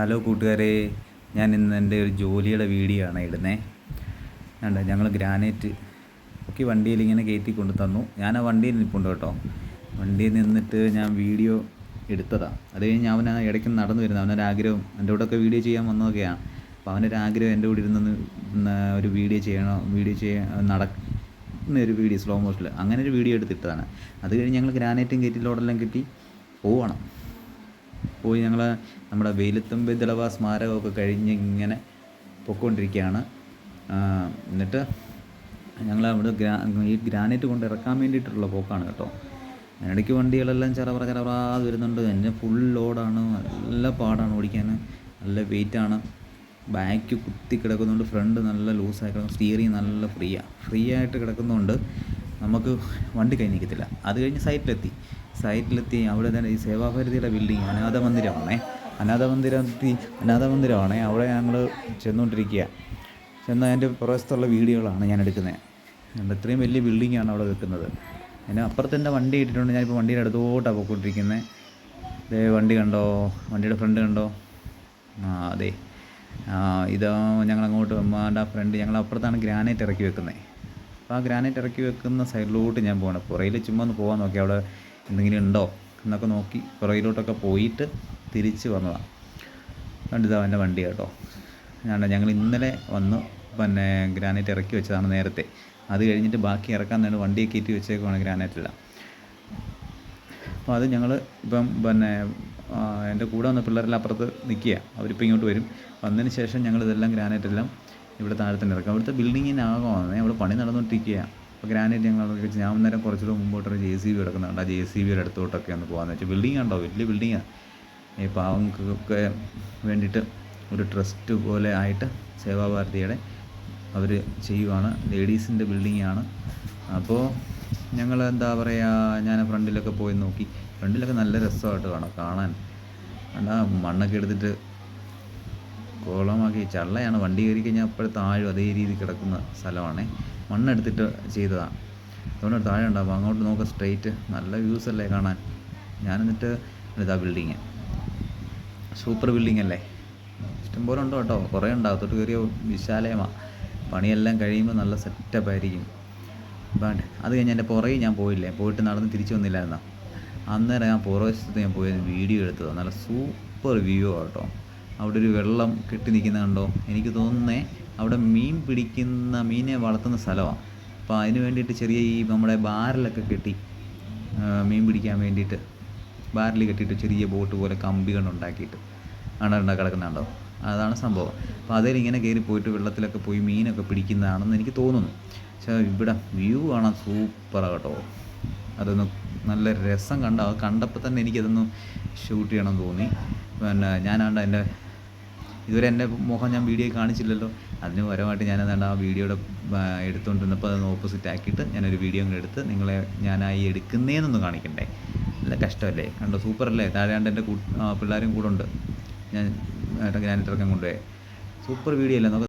Hello കൂട്ടുകാരെ ഞാൻ ഇന്ന് എന്റെ ഒരു ജോലിയുടെ വീഡിയോ ആണ് ഇടുന്നത് വേണ്ട ഞങ്ങൾ ഗ്രാനൈറ്റ് ഒക്കെ വണ്ടിയിൽ ഇങ്ങനെ കയറ്റി കൊണ്ട് തന്നു. ഞാൻ ആ വണ്ടിയിൽ നിൽപ്പുണ്ട് കേട്ടോ. വണ്ടിയിൽ നിന്നിട്ട് ഞാൻ വീഡിയോ എടുത്തതാണ് അത് കഴിഞ്ഞ് അവൻ ഇടയ്ക്ക് നടന്നു വരുന്നത് അവനൊരു ആഗ്രഹം എന്റെ കൂടെ ഒക്കെ വീഡിയോ ചെയ്യാൻ വന്നതൊക്കെയാണ് അപ്പോൾ അവനൊരു ആഗ്രഹം എന്റെ കൂടെ ഇരുന്ന് ഒരു വീഡിയോ ചെയ്യണോ? വീഡിയോ ചെയ്യാൻ നടക്കുന്ന ഒരു വീഡിയോ സ്ലോ മോഷനിൽ അങ്ങനെ ഒരു വീഡിയോ എടുത്തിട്ടതാണ്. അത് കഴിഞ്ഞ് ഞങ്ങൾ ഗ്രാനൈറ്റും കയറ്റി ലോഡെല്ലാം കിട്ടി പോവണം. പോയി ഞങ്ങൾ നമ്മുടെ വെയിലത്തുമ്പി ദളവ സ്മാരകമൊക്കെ കഴിഞ്ഞ് ഇങ്ങനെ പൊയ്ക്കൊണ്ടിരിക്കുകയാണ് എന്നിട്ട് ഞങ്ങൾ അവിടെ ഗ്രാ ഈ ഗ്രാനൈറ്റ് കൊണ്ട് ഇറക്കാൻ വേണ്ടിയിട്ടുള്ള പോക്കാണ് കേട്ടോ. ഇടയ്ക്ക് വണ്ടികളെല്ലാം ചെറപറ ചെറപറാതെ വരുന്നുണ്ട്. എന്റെ ഫുൾ ലോഡാണ് നല്ല പാടാണ് ഓടിക്കാൻ നല്ല വെയിറ്റാണ് ബാക്ക് കുത്തി കിടക്കുന്നുണ്ട്. ഫ്രണ്ട് നല്ല ലൂസായി കിടക്കും സ്റ്റിയറിങ് നല്ല ഫ്രീയാണ് ഫ്രീ ആയിട്ട് കിടക്കുന്നതുകൊണ്ട് നമുക്ക് വണ്ടി കൈ നിൽക്കത്തില്ല അത് കഴിഞ്ഞ് സൈറ്റിലെത്തി സൈറ്റിലെത്തി അവിടെ തന്നെ ഈ സേവാഭാരതിയുടെ ബിൽഡിങ് അനാഥ മന്ദിരമാണേ. അനാഥ മന്ദിരത്തി അനാഥ മന്ദിരമാണേ. അവിടെ ഞങ്ങൾ ചെന്നുകൊണ്ടിരിക്കുക ചെന്ന് അതിന്റെ പുറത്തുള്ള വീഡിയോകളാണ് ഞാൻ എടുക്കുന്നത് ഇത്രയും വലിയ ബിൽഡിങ്ങാണ് അവിടെ വെക്കുന്നത് അതിന് അപ്പുറത്ത് എന്റെ വണ്ടി ഇട്ടിട്ടുണ്ട്. ഞാനിപ്പോൾ വണ്ടിയുടെ അടുത്തോട്ടാണ് പോയിക്കൊണ്ടിരിക്കുന്നത് ദേ വണ്ടി കണ്ടോ? വണ്ടിയുടെ ഫ്രണ്ട് കണ്ടോ? ആ അതെ. ഇത് ഞങ്ങൾ അങ്ങോട്ട് അമ്മാന്റെ ഫ്രണ്ട് ഞങ്ങൾ അപ്പുറത്താണ് ഗ്രാനൈറ്റ് ഇറക്കി വെക്കുന്നത് അപ്പോൾ ആ ഗ്രാനൈറ്റ് ഇറക്കി വെക്കുന്ന സൈഡിലോട്ട് ഞാൻ പോകണം പുറയിൽ ചുമ്മാ ഒന്ന് പോകാൻ നോക്കി അവിടെ എന്തെങ്കിലും ഉണ്ടോ എന്നൊക്കെ നോക്കി പുറകിലോട്ടൊക്കെ പോയിട്ട് തിരിച്ച് വന്നതാണ്. കണ്ടിതാ എന്റെ വണ്ടി കേട്ടോ. ഞാൻ ഞങ്ങൾ ഇന്നലെ വന്ന്. പിന്നെ ഗ്രാനൈറ്റ് ഇറക്കി വെച്ചതാണ് നേരത്തെ. അത് കഴിഞ്ഞിട്ട് ബാക്കി ഇറക്കാൻ നേരം വണ്ടിയെ കയറ്റി വെച്ചേക്കുവാണ് ഗ്രാനൈറ്റെല്ലാം അപ്പോൾ അത് ഞങ്ങൾ ഇപ്പം പിന്നെ എന്റെ കൂടെ വന്ന പിള്ളേരെല്ലാം അപ്പുറത്ത് നിൽക്കുക. അവരിപ്പോൾ ഇങ്ങോട്ട് വരും. വന്നതിന് ശേഷം ഞങ്ങൾ ഇതെല്ലാം ഗ്രാനൈറ്റ് എല്ലാം ഇവിടെ താഴെ തന്നെ ഇറക്കാം. അവിടുത്തെ ബിൽഡിങ്ങിനാകമാണ് അവിടെ പണി നടന്നുകൊണ്ടിരിക്കുക അപ്പോൾ ഗ്രാനൈറ്റ് ഞങ്ങൾ അവിടെ വെച്ച് ഞാൻ അന്നേരം കുറച്ചുകൂടെ മുമ്പോട്ടൊരു ജെ സി ബി കിടക്കുന്നുണ്ട്. ആ ജെ സി ബിയുടെ അടുത്തോട്ടൊക്കെ ഒന്ന് പോകാമെന്ന് വെച്ചാൽ ബിൽഡിംഗ് ഉണ്ടോ വലിയ ബിൽഡിങ്ങാണ് ഈ പാവങ്ങൾക്കൊക്കെ വേണ്ടിയിട്ട് ഒരു ട്രസ്റ്റ് പോലെ ആയിട്ട് സേവാഭാരതിയുടെ അവർ ചെയ്യുവാണ്. ലേഡീസിന്റെ ബിൽഡിങ്ങാണ് അപ്പോൾ ഞങ്ങൾ എന്താ പറയുക ഞാൻ ഫ്രണ്ടിലൊക്കെ പോയി നോക്കി. ഫ്രണ്ടിലൊക്കെ നല്ല രസമായിട്ട് കാണാം കാണാൻ. കണ്ടാ മണ്ണൊക്കെ എടുത്തിട്ട് കോളമാക്കി ചള്ളയാണ്. വണ്ടി കയറി കഴിഞ്ഞാൽ അപ്പോഴും താഴും അതേ രീതിയിൽ കിടക്കുന്ന സ്ഥലമാണേ. മണ്ണെടുത്തിട്ട് ചെയ്തതാണ് അതുകൊണ്ട് താഴെ ഉണ്ടാവും. അങ്ങോട്ട് നോക്കുക സ്ട്രെയിറ്റ് നല്ല വ്യൂസ് അല്ലേ കാണാൻ. ഞാൻ എന്നിട്ട് ഇതാ ബിൽഡിങ് സൂപ്പർ ബിൽഡിംഗ് അല്ലേ? ഇഷ്ടംപോലെ ഉണ്ടോ കേട്ടോ? കുറേ ഉണ്ടാവും തൊട്ട് കയറിയ വിശാലയമാണ് പണിയെല്ലാം കഴിയുമ്പോൾ നല്ല സെറ്റപ്പ് ആയിരിക്കും. വേണ്ട അത് കഴിഞ്ഞ് എന്റെ പുറകെ ഞാൻ പോയില്ലേ? പോയിട്ട് നടന്ന് തിരിച്ചു വന്നില്ലായിരുന്നോ? അന്നേരം ഞാൻ പുറവശത്ത് ഞാൻ പോയി വീഡിയോ എടുത്തതാണ് നല്ല സൂപ്പർ വ്യൂ കേട്ടോ. അവിടെ ഒരു വെള്ളം കെട്ടി നിൽക്കുന്നത് കണ്ടോ? എനിക്ക് തോന്നുന്നേ അവിടെ മീൻ പിടിക്കുന്ന മീനെ വളർത്തുന്ന സ്ഥലമാണ് അപ്പോൾ അതിന് വേണ്ടിയിട്ട് ചെറിയ ഈ നമ്മുടെ ബാരലൊക്കെ കെട്ടി മീൻ പിടിക്കാൻ വേണ്ടിയിട്ട് ബാരൽ കെട്ടിയിട്ട് ചെറിയ ബോട്ട് പോലെ കമ്പികൾ ഉണ്ടാക്കിയിട്ട് അണ്ടാ കിടക്കുന്നുണ്ടോ അതാണ് സംഭവം. അപ്പോൾ അതിൽ ഇങ്ങനെ കയറി പോയിട്ട് വെള്ളത്തിലൊക്കെ പോയി മീനൊക്കെ പിടിക്കുന്നതാണെന്ന് എനിക്ക് തോന്നുന്നു. പക്ഷേ ഇവിടെ വ്യൂ കാണാൻ സൂപ്പറാണ് കേട്ടോ. അതൊന്ന് നല്ല രസം കണ്ട? കണ്ടപ്പോൾ തന്നെ എനിക്കതൊന്ന് ഷൂട്ട് ചെയ്യണം തോന്നി. പിന്നെ ഞാനാണ്ട് എന്റെ ഇതുവരെ എന്റെ മുഖം ഞാൻ വീഡിയോ കാണിച്ചില്ലല്ലോ. അതിന് പരമായിട്ട് ഞാൻ എന്താണ് ആ വീഡിയോയുടെ എടുത്തുകൊണ്ടിരുന്നപ്പോൾ അതൊന്ന് ഓപ്പോസിറ്റ് ആക്കിയിട്ട് ഞാനൊരു വീഡിയോ അങ്ങ് എടുത്ത് നിങ്ങളെ ഞാനായി എടുക്കുന്നേന്നൊന്ന് കാണിക്കണ്ടേ. നല്ല കഷ്ടമല്ലേ? കണ്ടോ? സൂപ്പറല്ലേ? താഴെയാണ്ട് എന്റെ പിള്ളേരും കൂടെ ഉണ്ട്. ഞാൻ ഗ്രാനൈറ്റ് ഇറക്കാൻ കൊണ്ടുപോയി. സൂപ്പർ വീഡിയോ അല്ലേ? നമുക്ക്